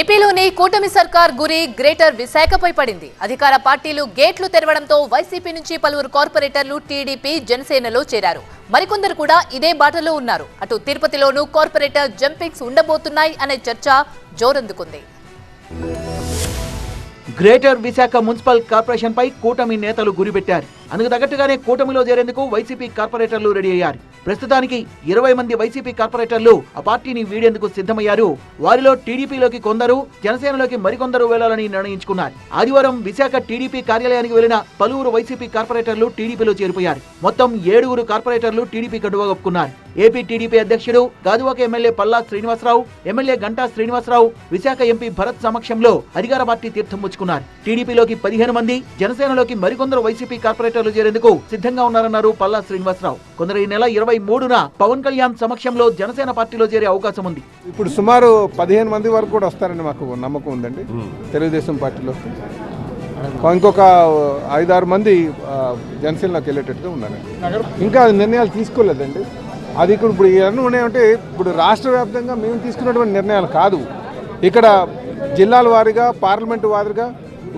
ఏపీలోని కూటమి సర్కార్ గురి గ్రేటర్ విశాఖపై పడింది. అధికార పార్టీలు గేట్లు తెరవడంతో వైసీపీ నుంచి పలువురు కార్పొరేటర్లు టీడీపీ జనసేనలో చేరారు. మరికొందరు కూడా ఇదే బాటలో ఉన్నారు. అటు తిరుపతిలోనూ కార్పొరేటర్ జంపింగ్స్ ఉండబోతున్నాయి అనే చర్చ జోరందుకుంది. గ్రేటర్ విశాఖ మున్సిపల్ కార్పొరేషన్ పై కూటమి నేతలు గురిపెట్టారు అందుకు తగ్గట్టుగానే కూటమిలో చేరేందుకు వైసీపీ కార్పొరేటర్లు రెడీ అయ్యారు. ప్రస్తుతానికి ఇరవై మంది వైసీపీ కార్పొరేటర్లు ఆ పార్టీని వీడేందుకు సిద్ధమయ్యారు. వారిలో టీడీపీలోకి కొందరు జనసేనలోకి మరికొందరు వెళ్ళాలని నిర్ణయించుకున్నారు. ఆదివారం విశాఖ టీడీపీ కార్యాలయానికి వెళ్ళిన పలువురు వైసీపీ కార్పొరేటర్లు టీడీపీలో చేరిపోయారు. మొత్తం ఏడుగురు కార్పొరేటర్లు టీడీపీ కండువా ఏపీ టీడీపీ అధ్యక్షుడు Gajuwaka MLA Palla Srinivasarao MLA Ganta Srinivasarao Visakha MP Bharat సమక్షంలో అధికార పార్టీ తీర్థం పుచ్చుకున్నారు. టీడీపీలోకి పదిహేను మంది జనసేనలోకి మరికొందరు వైసీపీ కార్పొరేటర్లు చేరేందుకు సిద్ధంగా ఉన్నారన్నారు పల్లా శ్రీనివాసరావు. కొందరు ఈ నెల ఇరవై మూడున పవన్ కళ్యాణ్ సమక్షంలో జనసేన పార్టీలో చేరే అవకాశం ఉంది. ఇప్పుడు సుమారు పదిహేను మంది వరకు కూడా వస్తారని మాకు నమ్మకం ఉందండి. తెలుగుదేశం పార్టీలో. ఇంకొక ఐదారు మంది జనసేనలోకి వెళ్ళేటట్టుగా ఉన్నారండి. ఇంకా అది నిర్ణయాలు తీసుకోలేదండి. అది ఇక్కడ ఇప్పుడు ఇవన్నీ ఉన్నాయంటే ఇప్పుడు రాష్ట్ర వ్యాప్తంగా మేము తీసుకున్నటువంటి నిర్ణయాలు కాదు. ఇక్కడ జిల్లాల వారీగా పార్లమెంటు వారీగా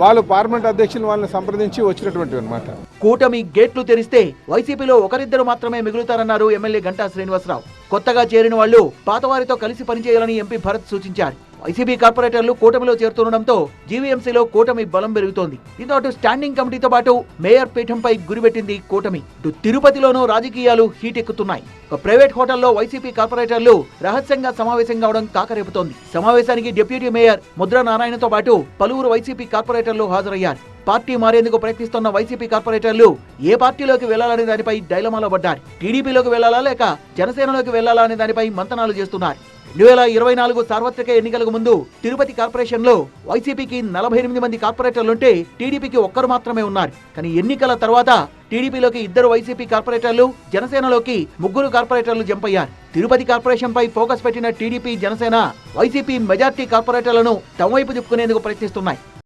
వాళ్ళు పార్లమెంట్ అధ్యక్షులు వాళ్ళని సంప్రదించి వచ్చినటువంటి అనమాట కూటమి గేట్లు తెరిస్తే వైసీపీలో ఒకరిద్దరు మాత్రమే మిగులుతారన్నారు ఎమ్మెల్యే గంటా శ్రీనివాసరావు. కొత్తగా చేరిన వాళ్ళు పాతవారితో కలిసి పనిచేయాలని ఎంపీ భరత్ సూచించారు. వైసీపీ కార్పొరేటర్లు కూటమిలో చేరుతుండడంతో జీవీఎంసీలో కూటమి బలం పెరుగుతోంది. దీంతో అటు స్టాండింగ్ కమిటీతో పాటు మేయర్ పీఠంపై గురిపెట్టింది కూటమి. ఇటు తిరుపతిలోనూ రాజకీయాలు హీట్ ఎక్కుతున్నాయి ఒక ప్రైవేట్ హోటల్లో వైసీపీ కార్పొరేటర్లు రహస్యంగా సమావేశం కావడం కాకరేపుతోంది. సమావేశానికి డిప్యూటీ మేయర్ ముద్రా నారాయణతో పాటు పలువురు వైసీపీ కార్పొరేటర్లు హాజరయ్యారు. పార్టీ మారేందుకు ప్రయత్నిస్తున్న వైసీపీ కార్పొరేటర్లు ఏ పార్టీలోకి వెళ్ళాలనే దానిపై డైలమాలో పడ్డారు. టీడీపీలోకి వెళ్ళాలా లేక జనసేనలోకి వెళ్ళాలా అనే దానిపై మంతనాలు చేస్తున్నారు. రెండు వేల ఇరవై నాలుగు సార్వత్రిక ఎన్నికలకు ముందు తిరుపతి కార్పొరేషన్లో వైసీపీకి నలభై ఎనిమిది మంది కార్పొరేటర్లుంటే టీడీపీకి ఒక్కరు మాత్రమే ఉన్నారు. కానీ ఎన్నికల తర్వాత టీడీపీలోకి ఇద్దరు వైసీపీ కార్పొరేటర్లు జనసేనలోకి ముగ్గురు కార్పొరేటర్లు జంప్ అయ్యారు తిరుపతి కార్పొరేషన్ పై ఫోకస్ పెట్టిన టీడీపీ జనసేన వైసీపీ మెజార్టీ కార్పొరేటర్లను తమవైపు తిప్పుకునేందుకు ప్రయత్నిస్తున్నాయి.